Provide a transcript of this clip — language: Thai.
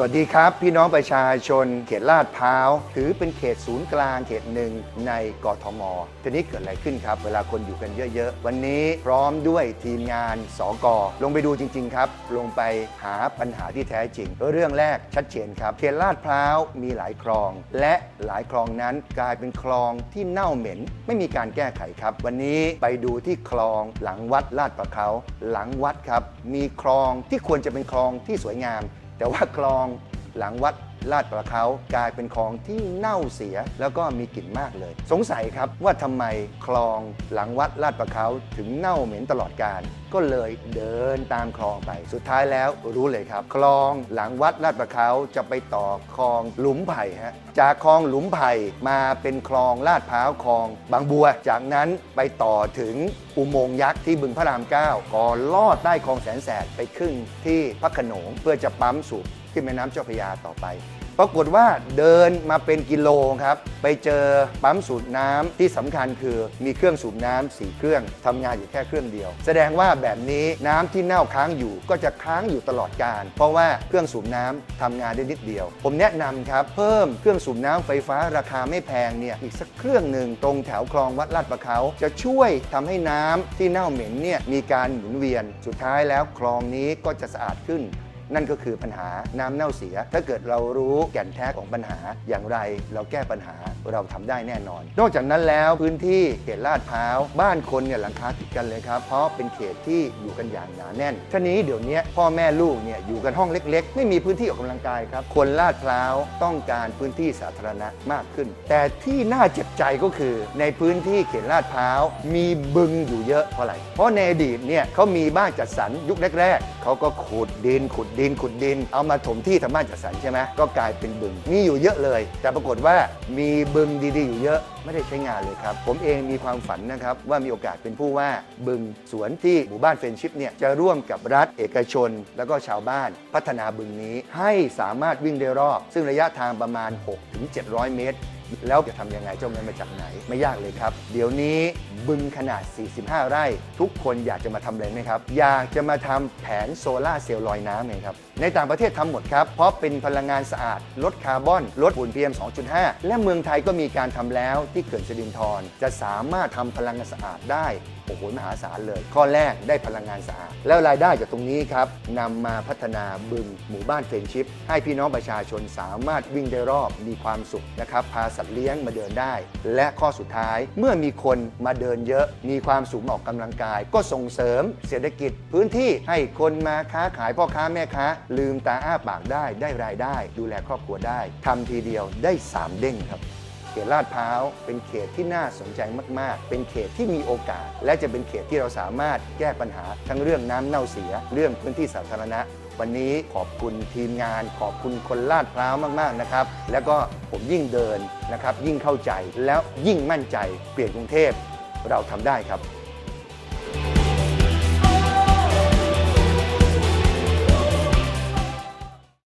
สวัสดีครับพี่น้องประชาชน เขตลาดพร้าวถือเป็นเขตศูนย์กลางเขตหนึ่งในกทมทีนี้เกิดอะไรขึ้นครับ เวลาคนอยู่กันเยอะๆ วันนี้พร้อมด้วยทีมงานสกลงไปดูจริง ๆ ครับ ลงไปหาปัญหาที่แท้จริง เรื่องแรกชัดเจนครับ เขตลาดพร้าวมีหลายคลอง และหลายคลองนั้นกลายเป็นคลองที่เน่าเหม็น ไม่มีการแก้ไขครับ วันนี้ไปดูที่คลองหลังวัดลาดประเขาหลังวัดครับมีคลองที่ควรจะเป็นคลองที่สวยงาม แต่ว่าคลองหลังวัดลาดประเขากลายเป็นคลองที่เน่าเสียแล้วก็มีกลิ่นมากเลย สงสัยครับว่าทำไมคลองหลังวัดลาดประเขาถึงเน่าเหม็นตลอดการก็เลยเดินตามคลองไป สุดท้ายแล้วรู้เลยครับ คลองหลังวัดลาดประเขาจะไปต่อคลองหลุมไผ่ฮะจากคลองหลุมไผ่มาเป็นคลองลาดพร้าวคลอง บางบัว จากนั้นไปต่อถึงอุโมงค์ยักษ์ที่บึงพระรามเก้าก่อนลอดใต้คลองแสนแสบไปขึ้นที่พระโขนงเพื่อจะปั๊มสูบขึ้นแม่น้ำเจ้าพระยาต่อไป ปรากฏว่าเดินมาเป็นกิโลครับ ไปเจอปั๊มสูบน้ำที่สำคัญคือมีเครื่องสูบน้ำสี่เครื่องทำงานอยู่แค่เครื่องเดียว แสดงว่าแบบนี้น้ำที่เน่าค้างอยู่ก็จะค้างอยู่ตลอดการ เพราะว่าเครื่องสูบน้ำทำงานได้นิดเดียว ผมแนะนำครับเพิ่มเครื่องสูบน้ำไฟฟ้าราคาไม่แพงเนี่ยอีกสักเครื่องหนึ่งตรงแถวคลองวัดลาดประเขาจะช่วยทำให้น้ำที่เน่าเหม็นเนี่ยมีการหมุนเวียนสุดท้ายแล้วคลองนี้ก็จะสะอาดขึ้น นั่นก็คือปัญหาน้ำเน่าเสีย ถ้าเกิดเรารู้แก่นแท้ของปัญหาอย่างไร เราแก้ปัญหาเราทำได้แน่นอน นอกจากนั้นแล้วพื้นที่เขตลาดพร้าวบ้านคนเนี่ยหลังคาติดกันเลยครับเพราะเป็นเขตที่อยู่กันอย่างหนาแน่นทีนี้เดี๋ยวนี้พ่อแม่ลูกเนี่ยอยู่กันห้องเล็ก ๆ ไม่มีพื้นที่ออกกำลังกายครับคนลาดพร้าวต้องการพื้นที่สาธารณะมากขึ้น แต่ที่น่าเจ็บใจก็คือ ในพื้นที่เขตลาดพร้าวมีบึงอยู่เยอะเพราะอะไรเพราะในอดีตเนี่ยเขามีบ้านจัดสรรยุคแรกๆเขาก็ขุดดินขุดดินขุดดิน เอามาถมที่ทำบ้านจัดสรรใช่ไหมก็กลายเป็นบึง มีอยู่เยอะเลย แต่ปรากฏว่ามีบึงดีๆอยู่เยอะไม่ได้ใช้งานเลยครับ ผมเองมีความฝันนะครับว่ามีโอกาสเป็นผู้ว่าบึงสวนที่หมู่บ้านเฟรนชิพเนี่ยจะร่วมกับรัฐเอกชน แล้วก็ชาวบ้านพัฒนาบึงนี้ให้สามารถวิ่งได้รอบ ซึ่งระยะทางประมาณ 6-700 เมตร แล้วจะทำยังไงเจ้าเงินมาจากไหน ไม่ยากเลยครับ เดี๋ยวนี้บึงขนาด 45 ไร่ ทุกคนอยากจะมาทำอะไรไหมครับ อยากจะมาทำแผนโซลาเซลล์ลอยน้ำเองครับ ในต่างประเทศทำหมดครับ เพราะเป็นพลังงานสะอาด ลดคาร์บอน ลดฝุ่น PM 2.5 และเมืองไทยก็มีการทำแล้วที่เขื่อนสิรินธรจะสามารถทำพลังงานสะอาดได้โอ้โหมหาศาลเลย ข้อแรกได้พลังงานสะอาด แล้วรายได้จากตรงนี้ครับนำมาพัฒนาบึงหมู่บ้านเฟรนชิพให้พี่น้องประชาชนสามารถวิ่งได้รอบมีความสุขนะครับพาสัตว์เลี้ยงมาเดินได้ และข้อสุดท้ายเมื่อมีคนมาเดินเยอะ มีความสุขมาออกกำลังกาย ก็ส่งเสริมเศรษฐกิจพื้นที่ให้คนมาค้าขายพ่อค้าแม่ค้า ลืมตาอ้าปากได้ได้รายได้ ดูแลครอบครัวได้ทำทีเดียวได้สามเด้งครับเขตลาดพร้าวเป็นเขตที่น่าสนใจมาก ๆ เป็นเขตที่มีโอกาส และจะเป็นเขตที่เราสามารถแก้ปัญหาทั้งเรื่องน้ำเน่าเสีย เรื่องพื้นที่สาธารณะ วันนี้ขอบคุณทีมงาน ขอบคุณคนลาดพร้าวมาก ๆ นะครับ แล้วก็ผมยิ่งเดินนะครับ ยิ่งเข้าใจแล้วยิ่งมั่นใจเปลี่ยนกรุงเทพเราทำได้ครับ